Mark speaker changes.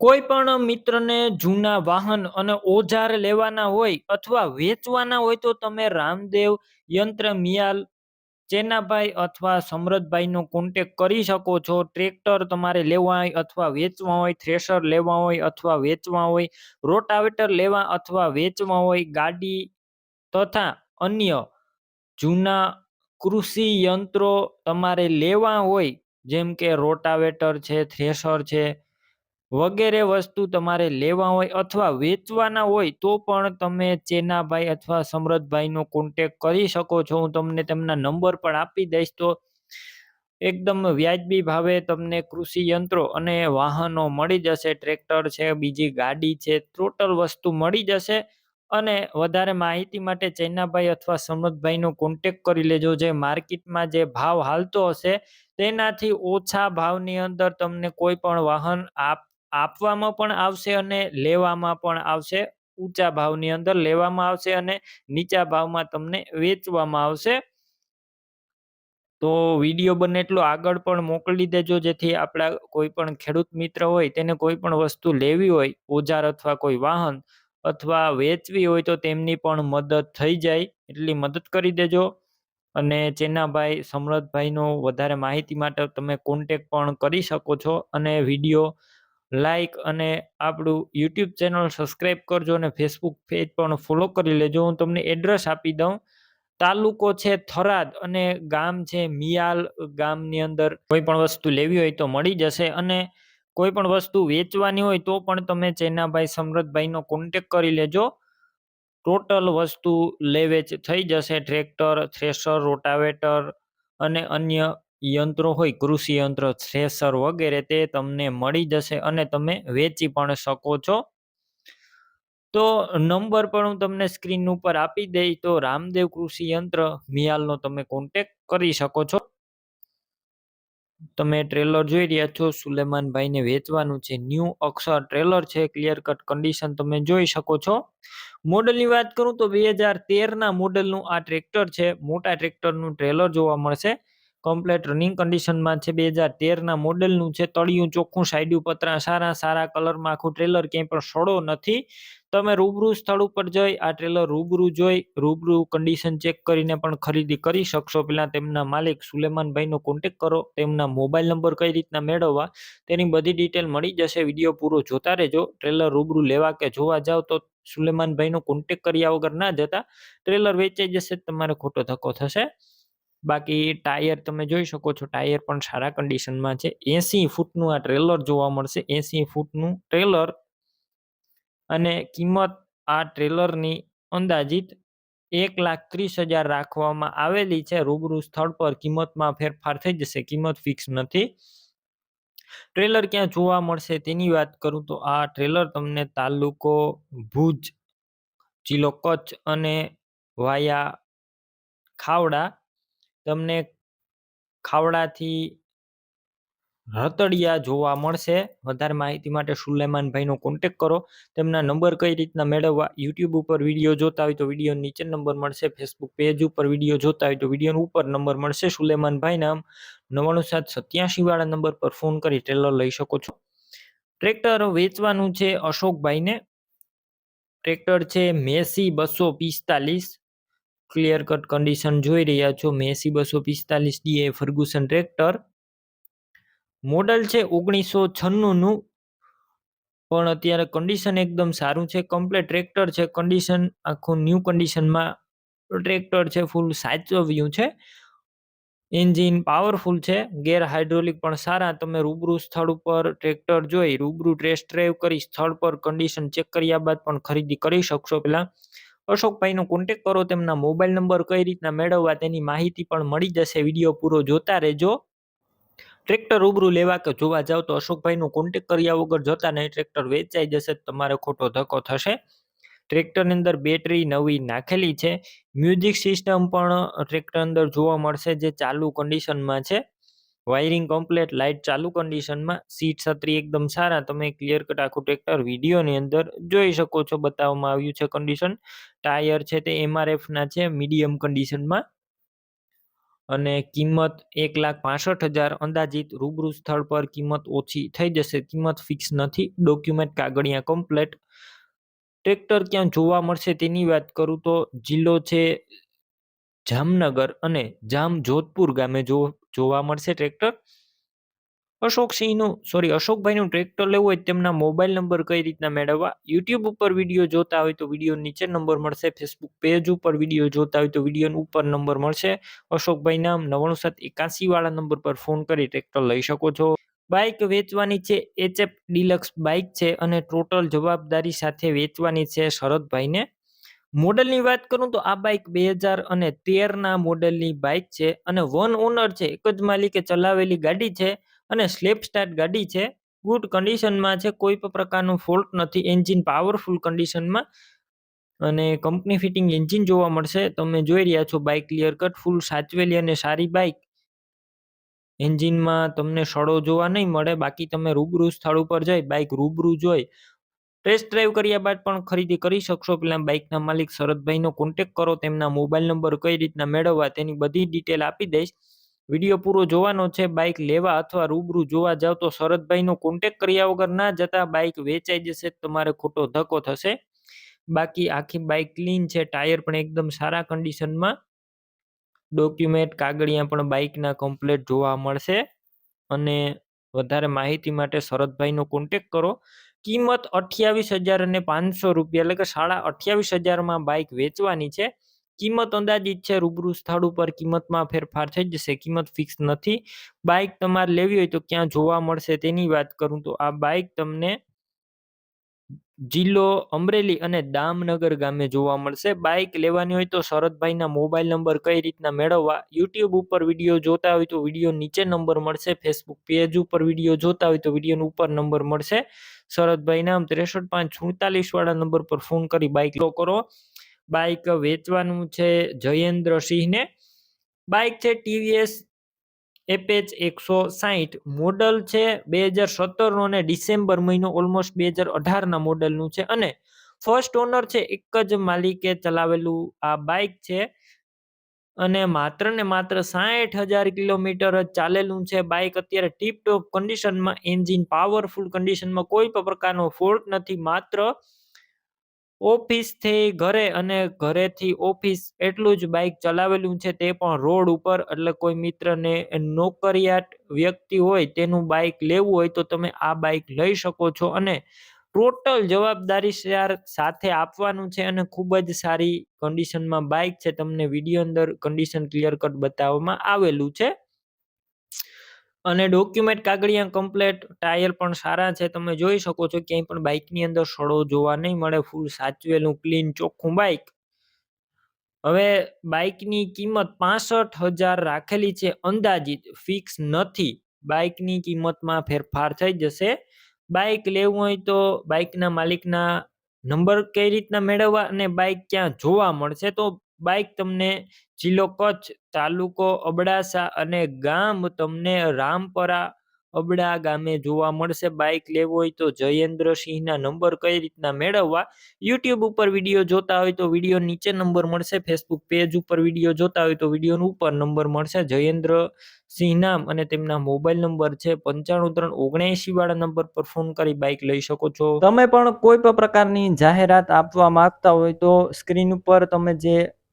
Speaker 1: કોઈ પણ મિત્રને જૂના વાહન અને ઓજાર લેવાના હોય અથવા વેચવાના હોય તો તમે રામદેવ યંત્ર મિયાલ ચેનાભાઈ અથવા સમરથભાઈનો કોન્ટેક કરી શકો છો. ટ્રેક્ટર તમારે લેવા હોય અથવા વેચવા હોય, થ્રેશર લેવા હોય અથવા વેચવા હોય, રોટાવેટર લેવા અથવા વેચવા હોય, ગાડી તથા અન્ય જૂના કૃષિ યંત્રો તમારે લેવા હોય, જેમ કે રોટાવેટર છે, થ્રેશર છે વગેરે વસ્તુ તમારે લેવા હોય અથવા વેચવાના હોય તો પણ તમે ચેનાભાઈ અથવા સમરથભાઈનો કોન્ટેક કરી શકો છો. હું તમને તેમના નંબર પણ આપી દઈશ તો એકદમ વ્યાજબી ભાવે તમને કૃષિ યંત્રો અને વાહનો મળી જશે. ટ્રેક્ટર છે, બીજી ગાડી છે, ટોટલ વસ્તુ મળી જશે અને વધારે માહિતી માટે ચૈનાભાઈ અથવા સમરથભાઈનો કોન્ટેક કરી લેજો. જે માર્કેટમાં જે ભાવ હાલતો હશે તેનાથી ઓછા ભાવની અંદર તમને કોઈ પણ વાહન આપ આપવામાં પણ આવશે અને લેવામાં પણ આવશે. ઊંચા ભાવની અંદર લેવામાં આવશે અને નીચા ભાવમાં તમને વેચવામાં આવશે. તો વીડિયો બને એટલો આગળ પણ મોકલી દેજો, જેથી આપણા કોઈ પણ ખેડૂત મિત્ર હોય, તેને કોઈ પણ વસ્તુ લેવી હોય, ઓજાર અથવા કોઈ વાહન અથવા વેચવી હોય, તો તેમની પણ મદદ થઈ જાય. એટલી મદદ કરી દેજો. અને ચેનાભાઈ, સમરથભાઈનો વધારે માહિતી માટે તમે કોન્ટેક પણ કરી શકો છો. અને વીડિયો લાઈક અને આપણું યુટ્યુબ ચેનલ સબસ્ક્રાઈબ કરજો અને ફેસબુક પેજ પણ ફોલો કરી લેજો. હું તમને એડ્રેસ આપી દઉં. તાલુકો છે થરાદ અને ગામ છે મિયાલ. ગામની અંદર કોઈ પણ વસ્તુ લેવી હોય તો મળી જશે અને કોઈ પણ વસ્તુ વેચવાની હોય તો પણ તમે ચેનાભાઈ સમૃદ્ધભાઈનો કોન્ટેક કરી લેજો. ટોટલ વસ્તુ લે વેચ થઈ જશે. ટ્રેક્ટર થ્રેશર રોટાવેટર અને અન્ય યંત્રો હોય, કૃષિ યંત્ર, થ્રેસર વગેરે તે તમને મળી જશે અને તમે વેચી પણ શકો છો. તો નંબર પણ હું તમને સ્ક્રીન ઉપર આપી દઈ, તો રામદેવ કૃષિ યંત્ર મિયાલનો તમે કોન્ટેક કરી શકો છો. તમે ટ્રેલર જોઈ રહ્યા છો, સુલેમાનભાઈને વેચવાનું છે ન્યૂ અક્ષર ટ્રેલર છે ક્લિયર કટ કન્ડિશન તમે જોઈ શકો છો. મોડલની વાત કરું તો બે હજાર તેરના મોડલનું આ ટ્રેક્ટર છે, મોટા ટ્રેક્ટરનું ટ્રેલર જોવા મળશે. કમ્પ્લેટ રનિંગ કન્ડિશનમાં છે બે હજાર તેરના મોડેલનું છે. તળિયું ચોખ્ખું સાઈડ્યું પતરા સારા સારા કલરમાં આખું ટ્રેલર ક્યાંય પણ સડો નથી. તમે રૂબરૂ સ્થળ ઉપર જઈ, આ ટ્રેલર રૂબરૂ જોઈ, રૂબરૂ કન્ડિશન ચેક કરીને પણ ખરીદી કરી શકશો. પહેલાં તેમના માલિક સુલેમાનભાઈનો કોન્ટેક કરો, તેમના મોબાઈલ નંબર કઈ રીતના મેળવવા, તેની બધી ડિટેલ મળી જશે. વીડિયો પૂરો જોતા રહેજો. ટ્રેલર રૂબરૂ લેવા કે જોવા જાવ તો સુલેમાનભાઈનો કોન્ટેક કર્યા વગર ના જતા ટ્રેલર વેચાઈ જશે, તમારે ખોટો ધક્કો થશે. બાકી ટાયર તમે જોઈ શકો છો, ટાયર પણ સારા કન્ડિશનમાં છે. એસી ફૂટનું આ ટ્રેલર જોવા મળશે. એસી ફૂટનું ટ્રેલર અને કિંમત આ ટ્રેલરની અંદાજિત એક લાખ ત્રીસ હજાર રાખવામાં આવેલી છે. રૂબરૂ સ્થળ પર કિંમતમાં ફેરફાર થઈ જશે. કિંમત ફિક્સ નથી. ટ્રેલર ક્યાં જોવા મળશે તેની વાત કરું તો આ ટ્રેલર તમને તાલુકો ભુજ, જિલ્લો કચ્છ અને વાયા ખાવડા તમને ખાવડાથી રતડિયા જોવા મળશે. વધારે માહિતી માટે સુલેમાનભાઈનો કોન્ટેક કરો. તેમના નંબર કઈ રીતના મેળવવા યુટ્યુબ ઉપર વીડિયો જોતા હોય તો વીડિયો નીચે નંબર મળશે. ફેસબુક પેજ ઉપર વીડિયો જોતા હોય તો વીડિયો ઉપર નંબર મળશે. સુલેમાનભાઈ નામ નવ્વાણું સાત સત્યાસી વાળા નંબર પર ફોન કરી ટ્રેલર લઈ શકો છો. ટ્રેક્ટર વેચવાનું છે અશોકભાઈને. ટ્રેક્ટર છે મેસી બસો પિસ્તાલીસ. ક્લિયર કટ કન્ડિશન જોઈ રહ્યા છો. મેસી બસો પિસ્તાલીસ ડીએ ફર્ગુસન ટ્રેક્ટર. મોડલ છે ઓગણીસો છન્નુંનું. પણ અત્યારે કન્ડિશન એકદમ સારું છે. કમ્પ્લેટ ટ્રેક્ટર છે. કન્ડિશન આખું ન્યૂ કન્ડિશનમાં ટ્રેક્ટર છે. ફૂલ સાચવ્યું છે. એન્જિન પાવરફુલ છે. ગેર હાઇડ્રોલિક પણ સારા. તમે રૂબરૂ સ્થળ ઉપર ટ્રેક્ટર જોઈ, રૂબરૂ ટેસ્ટ ડ્રાઈવ કરી, સ્થળ પર કન્ડિશન ચેક કર્યા બાદ પણ ખરીદી કરી શકશો. પહેલાં અશોકભાઈનો કોન્ટેક કરો, તેમના મોબાઈલ નંબર કઈ રીતના મેળવવા તેની માહિતી પણ મળી જશે. વીડિયો પૂરો જોતા રહેજો. ટ્રેક્ટર રૂબરૂ લેવા કે જોવા જાવ તો અશોકભાઈનો કોન્ટેક કર્યા વગર જતા નહીં. ટ્રેક્ટર વેચાઈ જશે તમારે ખોટો ધક્કો થશે. ટ્રેક્ટરની અંદર બેટરી નવી નાખેલી છે. મ્યુઝિક સિસ્ટમ પણ ટ્રેક્ટર અંદર જોવા મળશે, જે ચાલુ કન્ડિશનમાં છે. વાયરિંગ કમ્પ્લેટ, લાઇટ ચાલુ કન્ડિશનમાં, સીટ છત્રી એકદમ સારા, તમે ક્લિયર કટ આખું ટ્રેક્ટર વિડીયોની અંદર જોઈ શકો છો, બતાવવામાં આવ્યું છે કન્ડિશન. ટાયર છે તે એમઆરએફના છે, મીડિયમ કન્ડિશનમાં. અને કિંમત એક લાખ પાસઠ હજાર, અંદાજિત રૂબરૂ સ્થળ પર કિંમત ઓછી થઈ જશે, કિંમત ફિક્સ નથી, ડોક્યુમેન્ટ કાગળિયા કમ્પ્લેટ. ટ્રેક્ટર ક્યાં જોવા મળશે તેની વાત કરું તો, જિલ્લો છે જામનગર અને જામ જોધપુર ગામે જો, જોવા મળશે ટ્રેક્ટર? અશોકસિંહનું સોરી અશોકભાઈનું ટ્રેક્ટર લેવું હોય તેમના મોબાઈલ નંબર કઈ રીતના મેળવવા? યુટ્યુબ ઉપર વીડિયો જોતા હોય તો વીડિયો નીચે નંબર મળશે. ફેસબુક પેજ ઉપર વીડિયો જોતા હોય તો વીડિયો ઉપર નંબર મળશે. અશોકભાઈ નામ નવ્વાણું સાત એકાસી વાળા નંબર પર ફોન કરી ટ્રેક્ટર લઈ શકો છો. બાઇક વેચવાની છે એચએફ ડિલક્સ બાઇક છે અને ટોટલ જવાબદારી સાથે વેચવાની છે શરદભાઈને. મોડલની વાત કરું તો આ બાઇક બે હજાર અને તેરના મોડલની બાઇક છે અને વન ઓનર છે, એક જ માલિકે ચલાવેલી ગાડી છે અને સ્લેપ સ્ટાર્ટ ગાડી છે. ગુડ કન્ડિશનમાં છે, કોઈ પણ પ્રકારનું ફોલ્ટ નથી એન્જિન પાવરફુલ કન્ડિશનમાં અને કંપની ફિટિંગ એન્જિન જોવા મળશે. તમે જોઈ રહ્યા છો બાઇક ક્લિયર કટ ફૂલ સાચવેલી અને સારી બાઇક એન્જિનમાં તમને સડો જોવા નહીં મળે, બાકી તમે રૂબરૂ સ્થળ ઉપર જઈ બાઇક રૂબરૂ જોઈ ટેસ્ટ ડ્રાઈવ કર્યા બાદ પણ ખરીદી કરી શકશો. પેલા બાઇકના માલિક શરદભાઈનો કોન્ટેક કરો, તેમના મોબાઈલ નંબર કઈ રીતના મેળવવા તેની બધી ડિટેલ આપી દઈશ. વીડિયો પૂરો જોવાનો છે, બાઇક લેવા અથવા રૂબરૂ જોવા જાવ તો શરદભાઈનો કોન્ટેક કર્યા વગર ના જતા બાઇક વેચાઈ જશે, તમારે ખોટો ધક્કો થશે. બાકી આખી બાઇક ક્લીન છે, ટાયર પણ એકદમ સારા કન્ડિશનમાં ડોક્યુમેન્ટ કાગળિયા પણ બાઇકના કમ્પ્લેટ જોવા મળશે. અને વધારે માહિતી માટે શરદભાઈનો કોન્ટેક કરો. કિંમત અઠ્યાવીસ હજાર અને પાંચસો રૂપિયા, એટલે કે સાડા અઠ્યાવીસ હજારમાં બાઇક વેચવાની છે. કિંમત અંદાજિત છે, રૂબરૂ સ્થળ ઉપર કિંમતમાં ફેરફાર થઈ જશે, કિંમત ફિક્સ નથી. બાઇક તમારે લેવી હોય તો ક્યાં જોવા મળશે તેની વાત કરું તો આ બાઇક તમને જિલ્લો અમરેલી અને દામનગર ગામે જોવા મળશે. બાઇક લેવાની હોય તો શરદભાઈના મોબાઈલ નંબર કઈ રીતના મેળવવા? યુટ્યુબ ઉપર વીડિયો જોતા હોય તો વીડિયો નીચે નંબર મળશે. ફેસબુક પેજ ઉપર વીડિયો જોતા હોય તો વીડિયો ઉપર નંબર મળશે. શરદભાઈ નામ ત્રેસઠ પાંચ સુડતાલીસ વાળા નંબર પર ફોન કરી બાઇક લો કરો. બાઇક વેચવાનું છે જયેન્દ્ર સિંહને બાઇક છે ટીવીએસ એપેચ એકસો સાહીઠ મોડલ છે બે હજાર સત્તરનો અને ડિસેમ્બર મહિનો ઓલમોસ્ટ બે હજાર અઢારના મોડલનું છે. અને ફર્સ્ટ ઓનર છે એક જ માલિકે ચલાવેલું આ બાઇક છે. અને માત્ર ને માત્ર સાઠ હજાર કિલોમીટર જ ચાલેલું છે. બાઇક અત્યારે ટીપ ટોપ કન્ડિશનમાં એન્જિન પાવરફુલ કન્ડિશનમાં કોઈ પણ પ્રકારનો ફોલ્ટ નથી. માત્ર ઓફિસથી ઘરે અને ઘરેથી ઓફિસ એટલું જ બાઈક ચલાવેલું છે તે પણ રોડ ઉપર, એટલે કોઈ મિત્રને નોકરિયાત વ્યક્તિ હોય તેનું બાઇક લેવું હોય તો તમે આ બાઇક લઈ શકો છો અને ટોટલ જવાબદારી સાથે આપવાનું છે અને ખૂબ જ સારી કન્ડિશનમાં બાઇક છે. તમને વીડિયો અંદર કન્ડિશન ક્લિયર કટ બતાવવામાં આવેલું છે. અને ડોક્યુમેન્ટ કાગળિયા કમ્પ્લેટ ટાયર પણ સારા છે. તમે જોઈ શકો છો ક્યાંય પણ બાઇકની અંદર સડો જોવા નહીં મળે. ફૂલ સાચવેલું ક્લીન ચોખ્ખું બાઇક હવે બાઇકની કિંમત પાસઠ હજાર રાખેલી છે. અંદાજિત ફિક્સ નથી. બાઇકની કિંમતમાં ફેરફાર થઈ જશે. બાઇક લેવું હોય તો બાઇકના માલિકના નંબર કઈ રીતના મેળવવા અને બાઇક ક્યાં જોવા મળશે? તો બાઇક તમને જિલ્લો કચ્છ, તાલુકો અબડાસા અને ગામ તમને રામપરા અબડા ગામે જોવા મળશે. બાઇક લેવો હોય તો જયેન્દ્રસિંહના નંબર કઈ રીતના મેળવવા? યુટ્યુબ ઉપર વીડિયો જોતા હોય તો વીડિયો નીચે નંબર મળશે. ફેસબુક પેજ ઉપર વીડિયો જોતા હોય તો વીડિયો ઉપર નંબર મળશે. જયેન્દ્ર સિંહ નામ અને તેમના મોબાઈલ નંબર છે પંચાણું ત્રણ ઓગણએંશી વાળા નંબર પર ફોન કરી બાઇક લઈ શકો છો. તમે પણ કોઈ પણ પ્રકારની જાહેરાત આપવા માંગતા હોય તો સ્ક્રીન ઉપર તમે જે